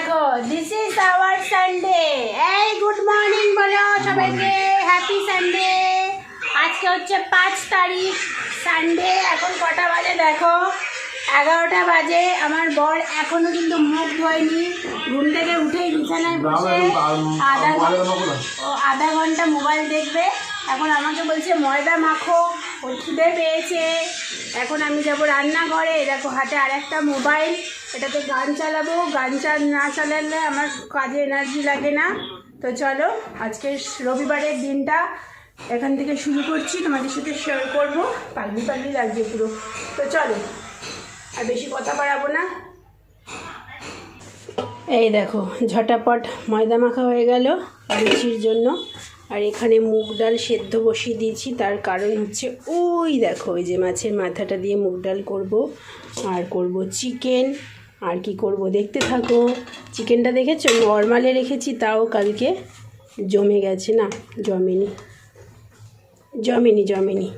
দেখো this is our Sunday এই good morning বলো সবাইকে হ্যাপি সানডে আজকে হচ্ছে পাঁচ তারিখ সানডে এখন কটা বাজে দেখো? এগারোটা বাজে আমার বর এখনও কিন্তু মুখ ধোয়নি ঘুম থেকে উঠেই বিছানায় বসে আধা ঘণ্টা ও আধা ঘণ্টা মোবাইল দেখবে। এখন আমাকে বলছে ময়দা মাখো ওর খিদে পেয়েছে। এখন আমি যাব রান্নাঘরে। দেখো, হাতে আর একটা মোবাইল। এটাতে গান চালাবো। গান চা, না চালালে আমার কাজে এনার্জি লাগে না। তো চলো, আজকে রবিবারের দিনটা এখান থেকে শুরু করছি। তোমাদের সাথে শেয়ার করব। পাগলি পাগলি লাগছে পুরো। তো চলো, আর বেশি কথা বাড়াবো না। এই দেখো, ঝটাপট ময়দা মাখা হয়ে গেল। লুচির জন্য। আর এখানে মুগ ডাল সেদ্ধ বসিয়ে দিয়েছি, তার কারণ হচ্ছে ওই দেখো, ওই যে মাছের মাথাটা দিয়ে মুগ ডাল করব। আর করব চিকেন। আর কি করব দেখতে থাকো। চিকেনটা দেখেছ? নর্মালে রেখেছি, তাও কালকে জমে গেছে। না, জমেনি। জমেনি জমেনি।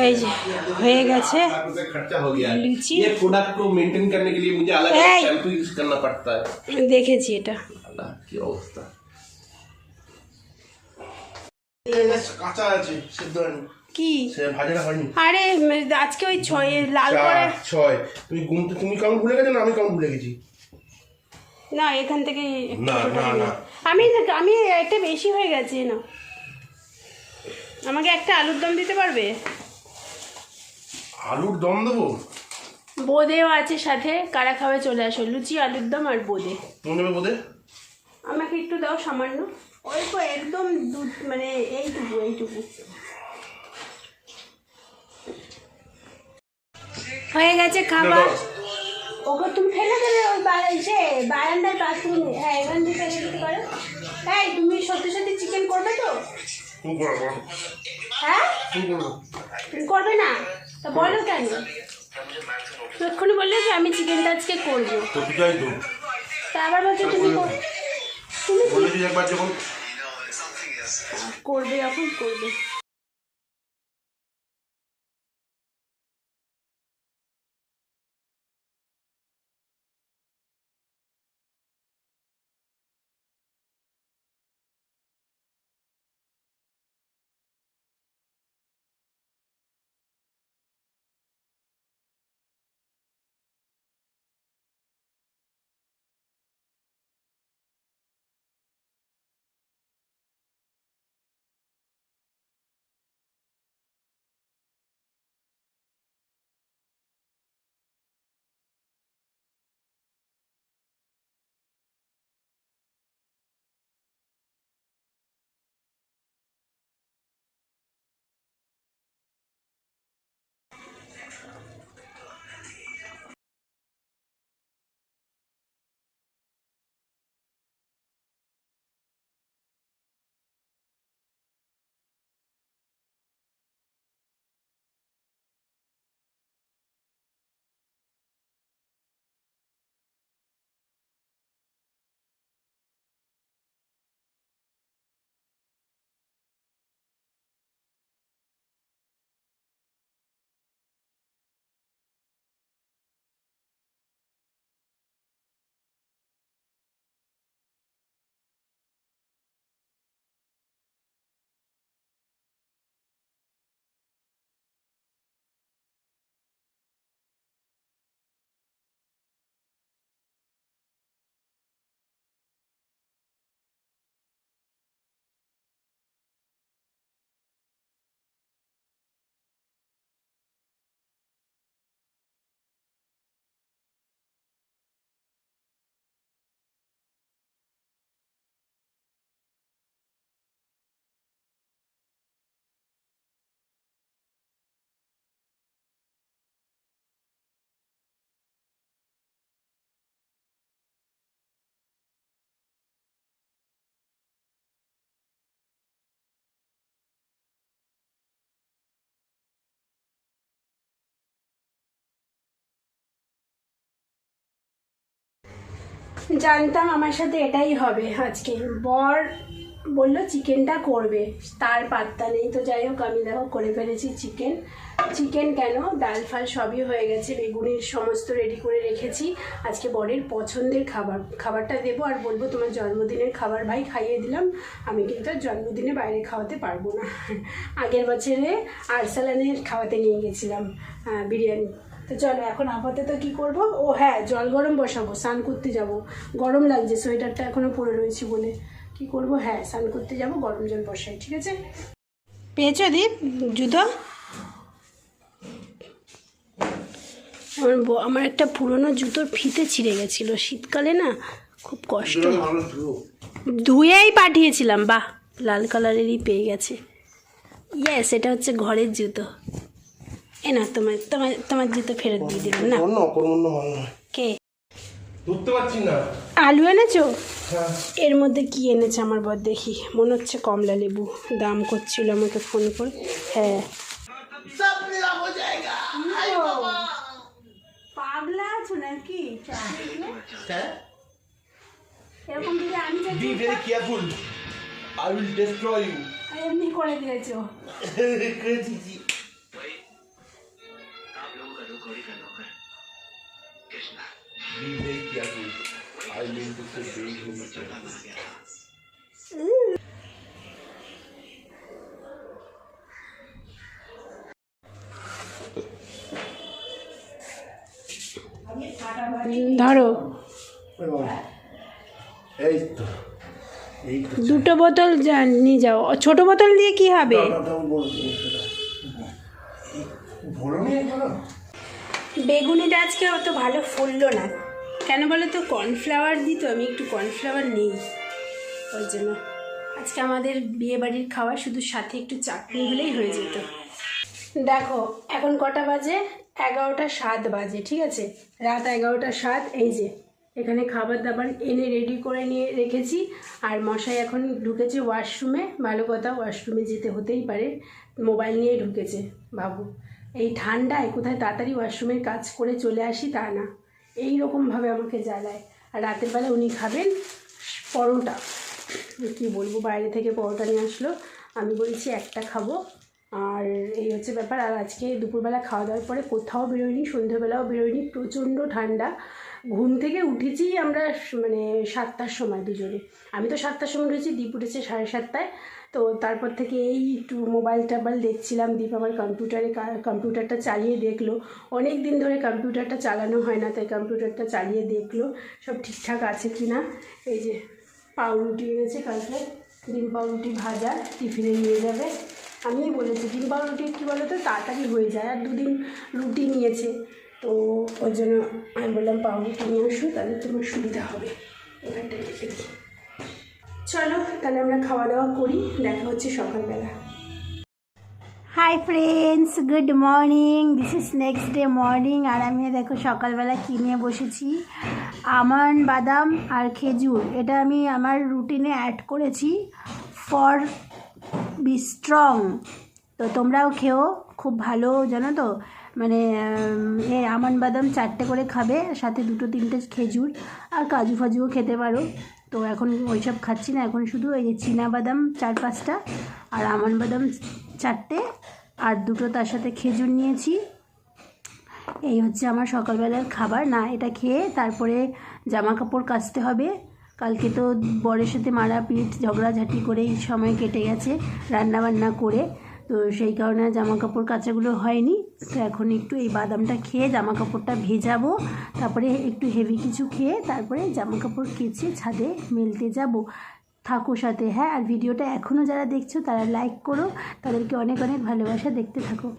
এই যে হয়ে গেছে रुपए खर्चा हो गया है लीची। ये प्रोडक्ट को मेंटेन करने के लिए मुझे अलग ए! शैम्पू यूज करना पड़ता है দেখেছি এটা अल्लाह की अवस्था কাঁচা আছে সিদ্ধ হয়নি কি সে ভাজাটা হয়নি আরে উম, আজকে ওই ছয় লাল করে চার ছয় তুমি গুম তুমি কাউন্ট ভুলে গেছো না আমি কাউন্ট ভুলে গেছি না এখান থেকে একটু না, ছোট না, দিন। না। আমি আমি একটা বেশি হয়ে গেছে না আমাকে একটা আলুর দম দিতে পারবে আলুর দম দেবো? বোঁদেও আছে সাথে কারা খাবে চলে আসো। লুচি আলুর দম আর বোঁদে। তুমি নেবে বোধে আমাকে একটু দাও সামান্য। অল্প একদম দুধ মানে এইটুকু এইটুকু। হয়ে গেছে খাবার। ওকে তুমি ফেলে দেবে ওই সে বারান্দার বাথরুমে হ্যাঁ এখান থেকে ফেলে দিতে পারো। তাই তুমি সত্যি সত্যি চিকেন করবে তো। হ্যাঁ? তুমি করবে না? তা বলো কেন? এক্ষুনি বললে যে আমি চিকেনটা আজকে করব। তো তা আবার বলছো তুমি তুমি বলেছি একবার যখন। করবে এখন করবে। জানতাম আমার সাথে এটাই হবে আজকে। বর বলল, চিকেনটা করবে, তার পাত্তা নেই। তো যাই হোক, আমি দেখো করে ফেলেছি চিকেন। চিকেন কেন? ডাল ফাল সবই হয়ে গেছে, বেগুনির সমস্ত রেডি করে রেখেছি। আজকে বরের পছন্দের খাবার, খাবারটা দেবো। আর বলব, তোমার জন্মদিনের খাবার ভাই খাইয়ে দিলাম, আমি কিন্তু জন্মদিনে বাইরে খাওয়াতে পারব না। আগের বছরে আরসালানের খাওয়াতে নিয়ে গেছিলাম বিরিয়ানি। তো চলো এখন আপাতত কি করব? ও হ্যাঁ জল গরম বসাবো স্নান করতে যাব। গরম লাগছে সোয়েটারটা এখনও পরে রয়েছে বলে। কি করব? হ্যাঁ স্নান করতে যাব গরম জল বসাই ঠিক আছে? পেয়েছ দীপ? জুতো? আমার ব- আমার একটা পুরনো জুতোর ফিতে ছিঁড়ে গেছিল। শীতকালে না খুব কষ্ট। ধুয়েই পাঠিয়েছিলাম বাহ! লাল কালারেরই পেয়ে গেছে। ইয়েস এটা হচ্ছে ঘরের জুতো। এ না তোমার তোমার তোমার জুতো ফেরত দিয়ে দিলাম না অন্য অকর্মণ্য ভালো নয় কে? ধরতে পারছি না। আলু এনেছো? হ্যাঁ। এর মধ্যে কি এনেছে আমার বর দেখি। মনে হচ্ছে কমলা লেবু। দাম করছিল আমাকে ফোন করে। হ্যাঁ। পাগলা আছো নাকি? এরকম যদি আমি be very careful I will destroy you এমনি করে দিয়েছ। ধরো এই তো দুটো বোতল নিয়ে যাও। ছোট বোতল দিয়ে কি হবে? বেগুনিটা আজকে অত ভালো ফুললো না। কেন বলো তো কর্নফ্লাওয়ার দিত আমি একটু কর্নফ্লাওয়ার নেই। ওই জন্য। আজকে আমাদের বিয়ে বাড়ির খাওয়া শুধু সাথে একটু চাটনি হলেই হয়ে যেত। দেখো, এখন কটা বাজে? এগারোটা সাত বাজে, ঠিক আছে? রাত এগারোটা সাত, এই যে। এখানে খাবার দাবার এনে রেডি করে নিয়ে রেখেছি। আর মশাই এখন ঢুকেছে ওয়াশরুমে ভালো কথা ওয়াশরুমে যেতে হতেই পারে। মোবাইল নিয়ে ঢুকেছে, বাবু। এই ঠান্ডায় কোথায় তাড়াতাড়ি ওয়াশরুমের কাজ করে চলে আসি তা না। এই রকমভাবে আমাকে জ্বালায়। আর রাতের বেলা উনি খাবেন পরোটা। কি বলব, বাইরে থেকে পরোটা নিয়ে আসলো। আমি বলছি, একটা খাব। আর এই হচ্ছে ব্যাপার। আর আজকে দুপুরবেলা খাওয়া দাওয়ার পরে কোথাও বেরোয়নি সন্ধ্যেবেলাও বেরোয়নি। প্রচণ্ড ঠান্ডা। ঘুম থেকে উঠেছি আমরা মানে সাতটার সময় দুজনে। আমি তো সাতটার সময় উঠেছি, দীপ উঠেছে সাড়ে সাতটায়। তো তারপর থেকে এই একটু মোবাইল টোবাইল দেখছিলাম, দীপ আমার কম্পিউটারে কম্পিউটারটা চালিয়ে দেখল। অনেক দিন ধরে কম্পিউটারটা চালানো হয় না, তাই কম্পিউটারটা চালিয়ে দেখল। সব ঠিকঠাক আছে কি না এই যে পাউরুটি এনেছে কালকে, ডিম পাউরুটি ভাজা, টিফিনে নিয়ে যাবে। আমিই বলেছি, ডিম পাউরুটি কী বলো তো তাড়াতাড়ি হয়ে যায়, আর দুদিন রুটি নিয়েছে। তো ওই জন্য আমি বললাম পাউরুটি নিয়ে আসো, তাহলে তোমার সুবিধা হবে। চলো, তাহলে আমরা খাওয়া দাওয়া করি, দেখা হচ্ছে সকালবেলা। Hi friends good morning this is next day morning আর আমি দেখো সকালবেলা কিনে বসেছি? আমন্ড বাদাম আর খেজুর, এটা আমি আমার রুটিনে অ্যাড করেছি ফর বি স্ট্রং তো তোমরাও খেও, খুব ভালো, জানো তো? মানে এ আমন্ড বাদাম চারটে করে খাবে সাথে দুটো তিনটে খেজুর আর কাজু ফাজুও খেতে পারো। তো এখন ওইসব খাচ্ছি না, এখন শুধু এই যে বাদাম চার পাঁচটা আর আমন্ড বাদাম চারটে আর দুটো তার সাথে খেজুর নিয়েছি। এই হচ্ছে আমার সকালবেলার খাবার। না, এটা খেয়ে তারপরে জামা কাপড় কাচতে হবে। কালকে তো বরের সাথে মারাপিট, ঝগড়াঝাটি করেই সময় কেটে গেছে রান্না বান্না করে। তো সেই কারণে জামা কাপড় কাচাগুলো হয়নি। তো এখন একটু এই বাদামটা খেয়ে জামা কাপড়টা ভেজাবো। তারপরে একটু হেভি কিছু খেয়ে তারপরে জামা কাপড় কেচে ছাদে মেলতে যাব। থাকো সাথে হ্যাঁ? আর ভিডিওটা এখনও যারা দেখছ, তারা লাইক করো। তাদেরকে অনেক অনেক ভালোবাসা। দেখতে থাকো।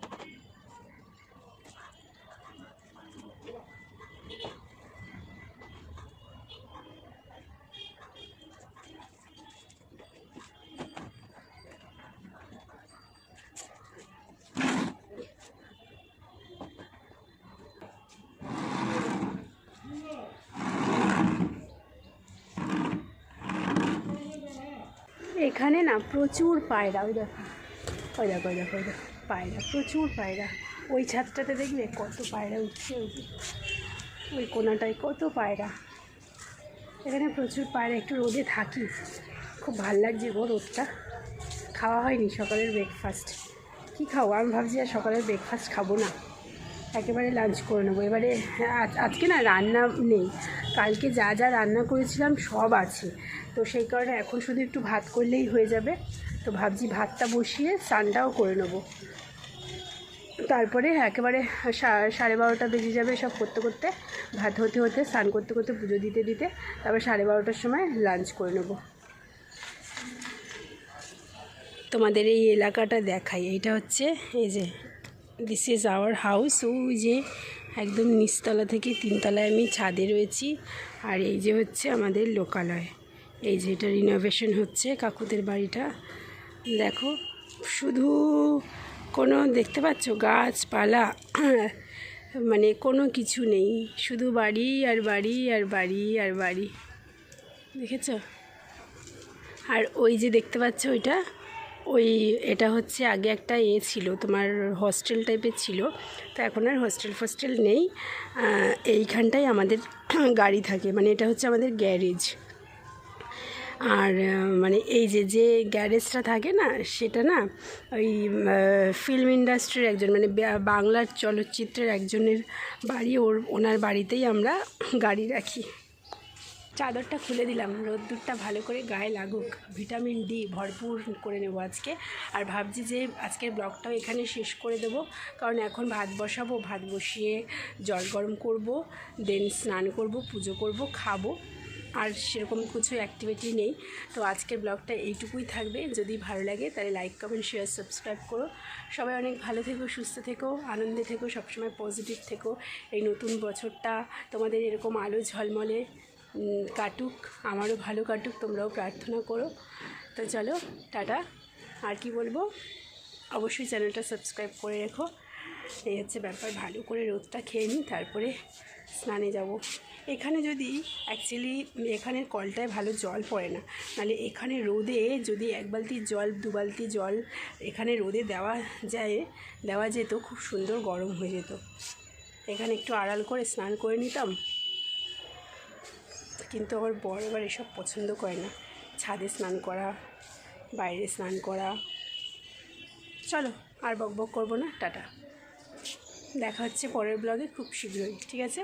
এখানে না প্রচুর পায়রা, ওই দেখো। ওই দেখো ওই দেখো ওই দেখো, পায়রা, প্রচুর পায়রা। ওই ছাদটাতে দেখবে কত পায়রা উঠছে, ওই ওই কোনাটায় কত পায়রা। এখানে প্রচুর পায়রা, একটু রোদে থাকি। খুব ভালো লাগছে গো রোদটা। খাওয়া হয়নি সকালের ব্রেকফাস্ট কী খাব? আমি ভাবছি আর সকালের ব্রেকফাস্ট খাব না। একেবারে লাঞ্চ করে নেব। এবারে আজ- আজকে না রান্না নেই। কালকে যা যা রান্না করেছিলাম সব আছে। তো সেই কারণে এখন শুধু একটু ভাত করলেই হয়ে যাবে। তো ভাবছি ভাতটা বসিয়ে স্নানটাও করে নেব। তারপরে একেবারে সাড়ে বারোটা বেজে যাবে সব করতে করতে। ভাত হতে হতে, স্নান করতে করতে পুজো দিতে দিতে তারপর সাড়ে বারোটার সময় লাঞ্চ করে নেব। তোমাদের এই এলাকাটা দেখাই। এইটা হচ্ছে এই যে দিস ইজ আওয়ার হাউস ওই যে একদম নিচতলা থেকে তিনতলায় আমি ছাদে রয়েছি। আর এই যে হচ্ছে আমাদের লোকালয়। এই যে এটা রিনোভেশন হচ্ছে কাকুদের বাড়িটা। দেখো, শুধু কোনো, দেখতে পাচ্ছ? গাছপালা মানে কোনো কিছু নেই। শুধু বাড়ি আর বাড়ি আর বাড়ি আর বাড়ি। দেখেছ? আর ওই যে দেখতে পাচ্ছ ওইটা? ওই এটা হচ্ছে আগে একটা এ ছিল তোমার হস্টেল টাইপের ছিল। তো এখন আর হস্টেল ফস্টেল নেই। আহ, এইখানটাই আমাদের গাড়ি থাকে মানে এটা হচ্ছে আমাদের গ্যারেজ আর মানে এই যে যে গ্যারেজটা থাকে না সেটা না ওই ফিল্ম ইন্ডাস্ট্রির একজন মানে বাংলার চলচ্চিত্রের একজনের বাড়ি ওর ওনার বাড়িতেই আমরা গাড়ি রাখি। চাদরটা খুলে দিলাম। রোদ্দুরটা ভালো করে গায়ে লাগুক। ভিটামিন ডি ভরপুর করে নেব আজকে। আর ভাবছি যে আজকের ব্লগটাও এখানে শেষ করে দেবো। কারণ এখন ভাত বসাবো, ভাত বসিয়ে জল গরম করব, দেন স্নান করব, পুজো করব, খাব। আর সেরকম কিছু অ্যাক্টিভিটি নেই। তো আজকের ব্লগটা এইটুকুই থাকবে। যদি ভালো লাগে তাহলে লাইক কমেন্ট শেয়ার সাবস্ক্রাইব করো। সবাই অনেক ভালো থেকো, সুস্থ থেকো, আনন্দে থেকো, সবসময় পজিটিভ থেকো। এই নতুন বছরটা তোমাদের এরকম আলো ঝলমলে। কাটুক, আমারও ভালো কাটুক, তোমরাও প্রার্থনা করো। তো চলো, টাটা। আর কি বলব? অবশ্যই চ্যানেলটা সাবস্ক্রাইব করে রেখো। এই হচ্ছে ব্যাপার, ভালো করে রোদটা খেয়ে নিই, তারপরে স্নানে যাব। এখানে যদি অ্যাকচুয়ালি এখানের কলটায় ভালো জল পড়ে না, নাহলে এখানে রোদে যদি এক বালতি জল, দু বালতি জল এখানে রোদে দেওয়া যায়, দেওয়া যেত, খুব সুন্দর গরম হয়ে যেত। এখানে একটু আড়াল করে স্নান করে নিতাম। কিন্তু আমার বর এবার এসব পছন্দ করে না। ছাদে স্নান করা, বাইরে স্নান করা। চলো, আর বক বক করব না, টাটা। দেখা হচ্ছে পরের ব্লগে খুব শীঘ্রই, ঠিক আছে?